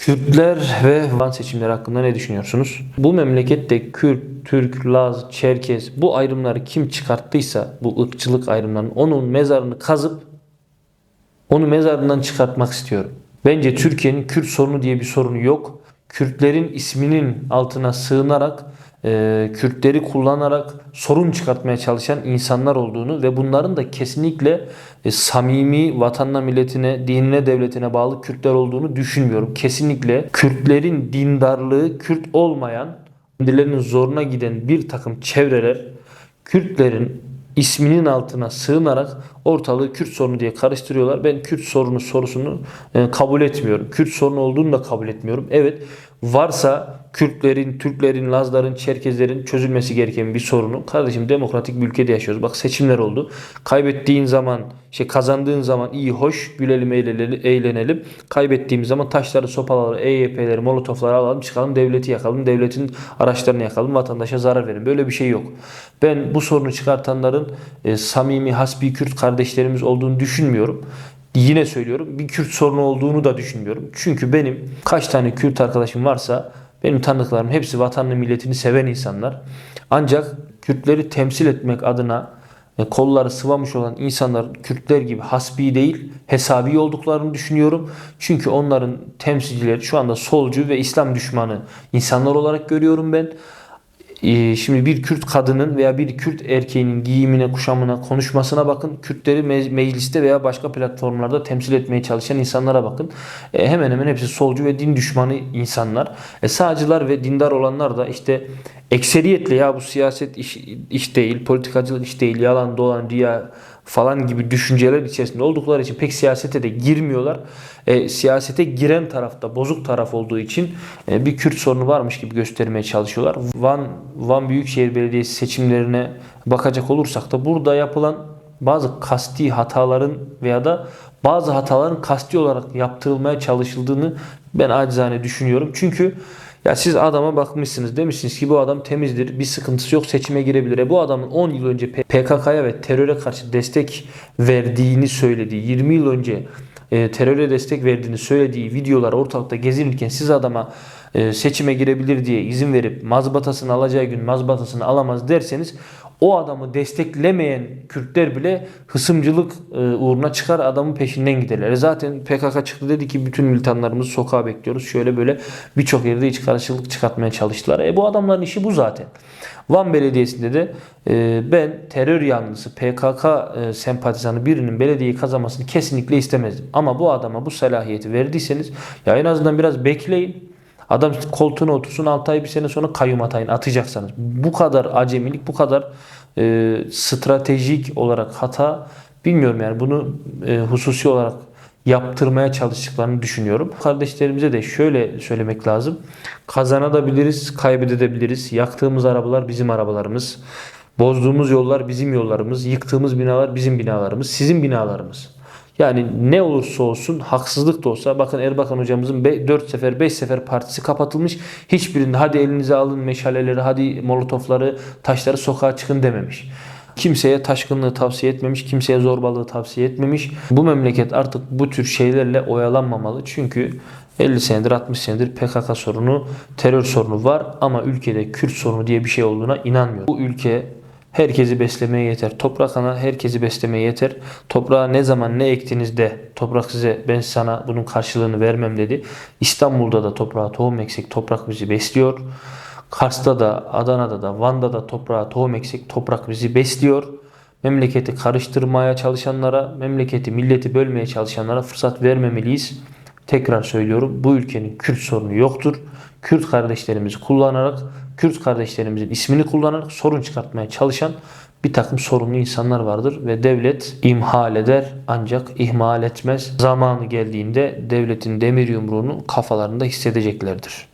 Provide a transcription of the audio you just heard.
Kürtler ve Van seçimleri hakkında ne düşünüyorsunuz? Bu memlekette Kürt, Türk, Laz, Çerkez bu ayrımları kim çıkarttıysa bu ırkçılık ayrımlarını onun mezarını kazıp onu mezarından çıkartmak istiyorum. Bence Türkiye'nin Kürt sorunu diye bir sorunu yok. Kürtlerin isminin altına sığınarak, e, Kürtleri kullanarak sorun çıkartmaya çalışan insanlar olduğunu ve bunların da kesinlikle e, samimi vatanına, milletine, dinine, devletine bağlı Kürtler olduğunu düşünmüyorum. Kesinlikle Kürtlerin dindarlığı, Kürt olmayan, kendilerinin zoruna giden bir takım çevreler Kürtlerin isminin altına sığınarak ortalığı Kürt sorunu diye karıştırıyorlar. Ben Kürt sorunu sorusunu e, kabul etmiyorum. Kürt sorunu olduğunu da kabul etmiyorum. Evet varsa Kürtlerin, Türklerin, Lazların, Çerkezlerin çözülmesi gereken bir sorunu. Kardeşim demokratik bir ülkede yaşıyoruz. Bak seçimler oldu. Kaybettiğin zaman, şey kazandığın zaman iyi hoş gülelim, eğlenelim. Kaybettiğimiz zaman taşları, sopaları, EYP'leri, molotofları alalım, çıkalım, devleti yakalım, devletin araçlarını yakalım, vatandaşa zarar verin. Böyle bir şey yok. Ben bu sorunu çıkartanların e, samimi, hasbi Kürt kardeşlerimiz olduğunu düşünmüyorum. Yine söylüyorum bir Kürt sorunu olduğunu da düşünmüyorum. Çünkü benim kaç tane Kürt arkadaşım varsa benim tanıdıklarım hepsi vatanını milletini seven insanlar. Ancak Kürtleri temsil etmek adına e, kolları sıvamış olan insanlar Kürtler gibi hasbi değil hesabi olduklarını düşünüyorum. Çünkü onların temsilcileri şu anda solcu ve İslam düşmanı insanlar olarak görüyorum ben. Ee, Şimdi bir Kürt kadının veya bir Kürt erkeğinin giyimine, kuşamına, konuşmasına bakın. Kürtleri me- mecliste veya başka platformlarda temsil etmeye çalışan insanlara bakın. E, hemen hemen hepsi solcu ve din düşmanı insanlar. E, sağcılar ve dindar olanlar da işte ekseriyetle ya bu siyaset iş, iş değil, politikacılık iş değil, yalan dolan, riya falan gibi düşünceler içerisinde oldukları için pek siyasete de girmiyorlar. E, siyasete giren tarafta bozuk taraf olduğu için e, bir Kürt sorunu varmış gibi göstermeye çalışıyorlar. Van Van Büyükşehir Belediyesi seçimlerine bakacak olursak da burada yapılan bazı kasti hataların veya da bazı hataların kasti olarak yaptırılmaya çalışıldığını ben acizane düşünüyorum. Çünkü ya siz adama bakmışsınız demişsiniz ki bu adam temizdir bir sıkıntısı yok seçime girebilir. E bu adamın 10 yıl önce PKK'ya ve teröre karşı destek verdiğini söylediği 20 yıl önce e, teröre destek verdiğini söylediği videolar ortalıkta gezinirken siz adama e, seçime girebilir diye izin verip mazbatasını alacağı gün mazbatasını alamaz derseniz o adamı desteklemeyen Kürtler bile hısımcılık e, uğruna çıkar adamın peşinden giderler. Zaten PKK çıktı dedi ki bütün militanlarımızı sokağa bekliyoruz. Şöyle böyle birçok yerde iç karışıklık çıkartmaya çalıştılar. E bu adamların işi bu zaten. Van Belediyesi'nde de e, ben terör yanlısı PKK e, sempatizanı birinin belediyeyi kazanmasını kesinlikle istemezdim. Ama bu adama bu salahiyeti verdiyseniz ya en azından biraz bekleyin. Adam koltuğuna otursun 6 ay bir sene sonra kayyum atayın atacaksanız. Bu kadar acemilik, bu kadar e, stratejik olarak hata bilmiyorum yani bunu e, hususi olarak yaptırmaya çalıştıklarını düşünüyorum. Kardeşlerimize de şöyle söylemek lazım. Kazanabiliriz, kaybedebiliriz. Yaktığımız arabalar bizim arabalarımız. Bozduğumuz yollar bizim yollarımız. Yıktığımız binalar bizim binalarımız. Sizin binalarımız. Yani ne olursa olsun haksızlık da olsa bakın Erbakan hocamızın 4 sefer 5 sefer partisi kapatılmış. Hiçbirinde hadi elinize alın meşaleleri hadi molotofları taşları sokağa çıkın dememiş. Kimseye taşkınlığı tavsiye etmemiş, kimseye zorbalığı tavsiye etmemiş. Bu memleket artık bu tür şeylerle oyalanmamalı. Çünkü 50 senedir 60 senedir PKK sorunu, terör sorunu var ama ülkede Kürt sorunu diye bir şey olduğuna inanmıyorum. Bu ülke Herkesi beslemeye yeter. Toprak ana herkesi beslemeye yeter. Toprağa ne zaman ne ektiğinizde toprak size ben sana bunun karşılığını vermem dedi. İstanbul'da da toprağa tohum eksik toprak bizi besliyor. Kars'ta da Adana'da da Van'da da toprağa tohum eksik toprak bizi besliyor. Memleketi karıştırmaya çalışanlara, memleketi milleti bölmeye çalışanlara fırsat vermemeliyiz. Tekrar söylüyorum bu ülkenin Kürt sorunu yoktur. Kürt kardeşlerimizi kullanarak, Kürt kardeşlerimizin ismini kullanarak sorun çıkartmaya çalışan bir takım sorunlu insanlar vardır ve devlet imhal eder ancak ihmal etmez. Zamanı geldiğinde devletin demir yumruğunu kafalarında hissedeceklerdir.